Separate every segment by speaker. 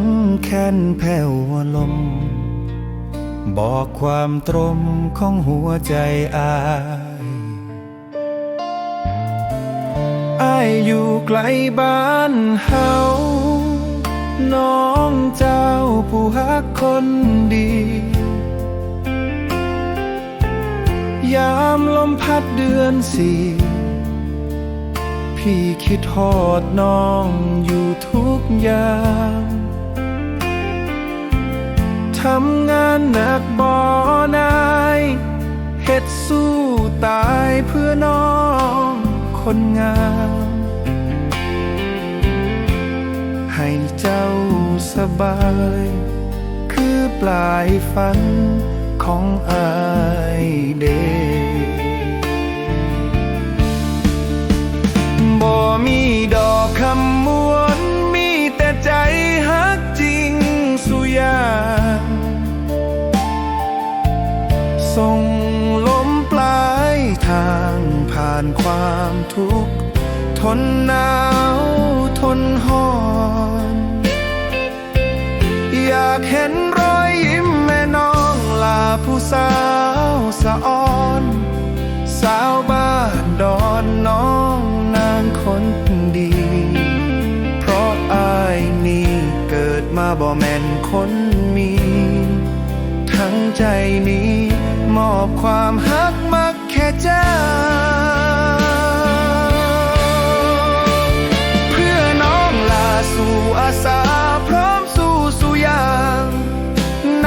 Speaker 1: งแค้นแผ่วลม บอกความตรมของหัวใจอายอายอยู่ไกลบ้านเฮา น้องเจ้าผู้ฮักคนดี ยามลมพัดเดือนสี่พี่คิดทอดน้องอยู่ทุกยาม ทำงานหนักบ่อนายเฮ็ดสู้ตายเพื่อน้องคนงาม ให้เจ้าสบาย คือปลายฝันของอาย ส่งลมปลายทางผ่านความทุกข์ ทนหนาวทนหอนอยากเห็นรอยยิ้มแม่น้องลาผู้สาวสะออน สาวบ้านดอนน้องนางคนดี เพราะอายนี่เกิดมาบ่แม่นคนมี ทั้งใจนี้ มอบความฮักมักแค่เจ้า เพื่อน้องลาสู่อาสาพร้อมสู้สู่ยาง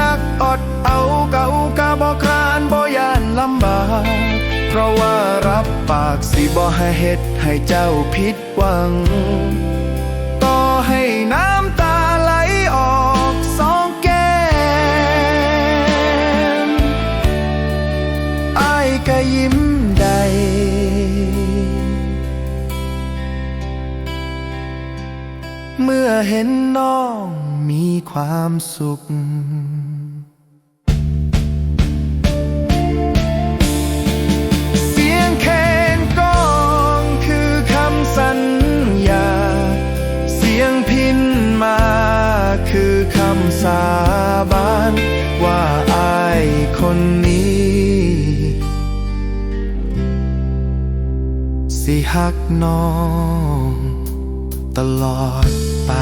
Speaker 1: นักอดเอาเก่ากะบ่ครานบ่ยานลำบากเพราะว่ารับปากสิบ่ให้เฮ็ดให้เจ้าผิดหวัง ก็ยิ้มได้เมื่อเห็นน้องมีความสุขเสียงแคนกลองคือคำสัญญาเสียงพินมาคือคำสาบานว่าอายคนนี้ พักน้อง ตลอดไป